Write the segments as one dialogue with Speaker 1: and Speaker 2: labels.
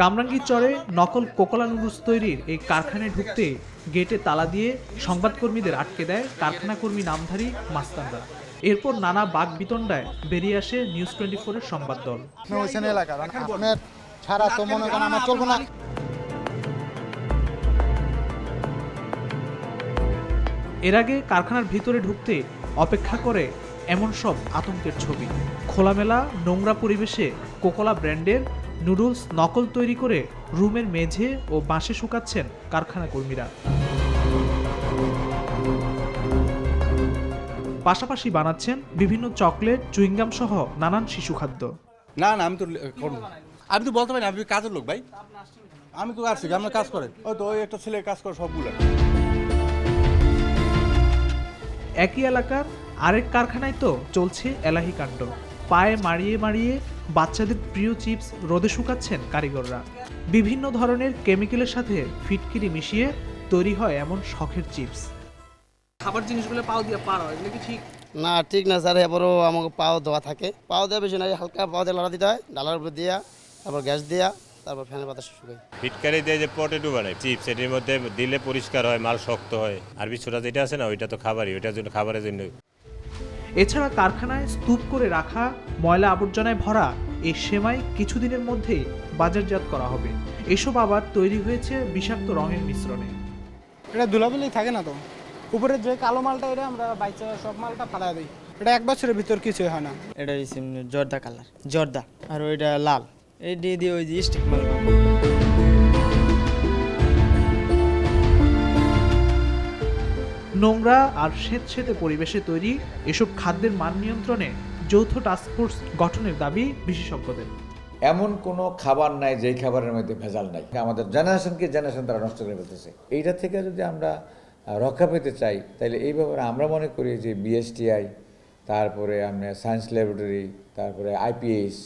Speaker 1: কামরাঙ্গীর চরে নকল কোকোলা নুডলস তৈরির এই কারখানায় ঢুকতে গেটে তালা দিয়ে সংবাদকর্মীদের আটকে দেয় কারখানা কর্মী নামধারী মাস্তানরা। এরপর নানা বাঘ বিতণ্ডায় বেরিয়ে আসে নিউজ টোয়েন্টি ফোরের সংবাদ দল।
Speaker 2: ওইখানে এলাকা আপনার ছাড়া তো মনে করেন আমার চলবো না।
Speaker 1: এর আগে কারখানার ভিতরে ঢুকতে অপেক্ষা করে এমন সব আতঙ্কের ছবি। খোলামেলা নোংরা পরিবেশে কোকোলা ব্র্যান্ডের নুডলস নকল তৈরি করে রুমের মেঝে ও বাঁশে শুকাচ্ছেন কারখানা কর্মীরা। পাশাপাশি বানাচ্ছেন বিভিন্ন চকলেট চুইংগাম সহ নানান শিশু খাদ্য।
Speaker 3: না না আমি তো করব আমি তো বলতে পারি না, আমি কাজের লোক ভাই। আমি তো আসছি আমার কাজ করে ওই তো ওই একটা ছেলে কাজ করে সবগুলো।
Speaker 1: একই এলাকার আরেক কারখানায় তো চলছে এলাহি কাণ্ড। পায়ে মারিয়ে মারিয়ে বাচ্চাদের প্রিয় চিপস রোদে শুকাচ্ছেন কারিগররা। বিভিন্ন ধরনের কেমিক্যালের সাথে ফিটকিরি মিশিয়ে তৈরি হয় এমন শখের চিপস।
Speaker 4: খাবার জিনিসগুলো পাও দিয়ে পার হয় এগুলো কি ঠিক?
Speaker 5: না ঠিক না স্যার এবারও আমাকে পাও দেওয়া থাকে। পাও দেওয়া বেশি না হালকা পাও দিয়ে লড়া দিতে হয়। ডালার উপর দিয়া তারপর গ্যাস দিয়া তারপর ফ্যানের বাতাস শুকাই।
Speaker 6: ফিটকারি দিয়ে যে পটেটো বানায় চিপস এটির মধ্যে দিলে পরিষ্কার হয় মাল শক্ত হয়। আর ছোটা যেটা আছে না ওইটা তো খাবারই ওইটার জন্য খাবারের জন্য।
Speaker 1: এছাড়া কারখানায় স্তূপ করে রাখা ময়লা আবর্জনায় ভরা এই সেমাই কিছুদিনের মধ্যেই বাজারজাত করা হবে। এসব আবার তৈরি হয়েছে বিষাক্ত রঙের মিশ্রণে।
Speaker 2: এটা ধুলাবালি থাকে না তো? উপরে যে কালো মালটা এটা আমরা বাইচা সব মালটা ফালা দিই। এটা এক বছরের ভিতর কিছুই হয় না।
Speaker 7: এটা জর্দা কালার জর্দা। আর ওইটা লাল। এই দিয়ে দিয়ে ওই যে স্টিক মাল
Speaker 1: নোংরা আর স্বেচ্ছেতে পরিবেশে তৈরি এসব খাদ্যের মান নিয়ন্ত্রণে যৌথ টাস্কফোর্স গঠনের দাবি বিশেষজ্ঞদের।
Speaker 8: এমন কোনো খাবার নাই যেই খাবারের মধ্যে ভেজাল নাই। আমাদের জেনারেশনকে জেনারেশন তারা নষ্ট করে ফেলতেছে। এইটা থেকে যদি আমরা রক্ষা পেতে চাই তাহলে এই ব্যাপারে আমরা মনে করি যে বিএসটিআই তারপরে আমরা সায়েন্স ল্যাবরেটরি তারপরে আইপিএস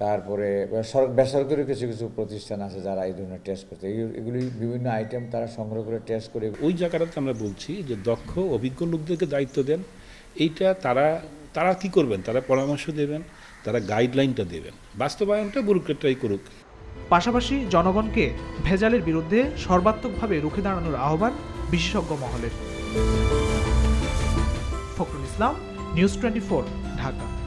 Speaker 8: তারপরে সর- বেসরকারি কিছু কিছু প্রতিষ্ঠান আছে যারা এই ধরনের টেস্ট করছে। এই- এগুলি বিভিন্ন আইটেম তারা সংগ্রহ করে টেস্ট করে।
Speaker 9: ওই জায়গাটাতে আমরা বলছি যে দক্ষ অভিজ্ঞ লোকদেরকে দায়িত্ব দেন। এইটা তারা তারা কি করবেন? তারা পরামর্শ দেবেন তারা গাইডলাইনটা দেবেন। বাস্তবায়নটা বুরুক্রেটরাই করুক।
Speaker 1: পাশাপাশি জনগণকে ভেজালের বিরুদ্ধে সর্বাত্মকভাবে রুখে দাঁড়ানোর আহ্বান বিশেষজ্ঞ মহলের। Fakhrul Islam news twenty Dhaka.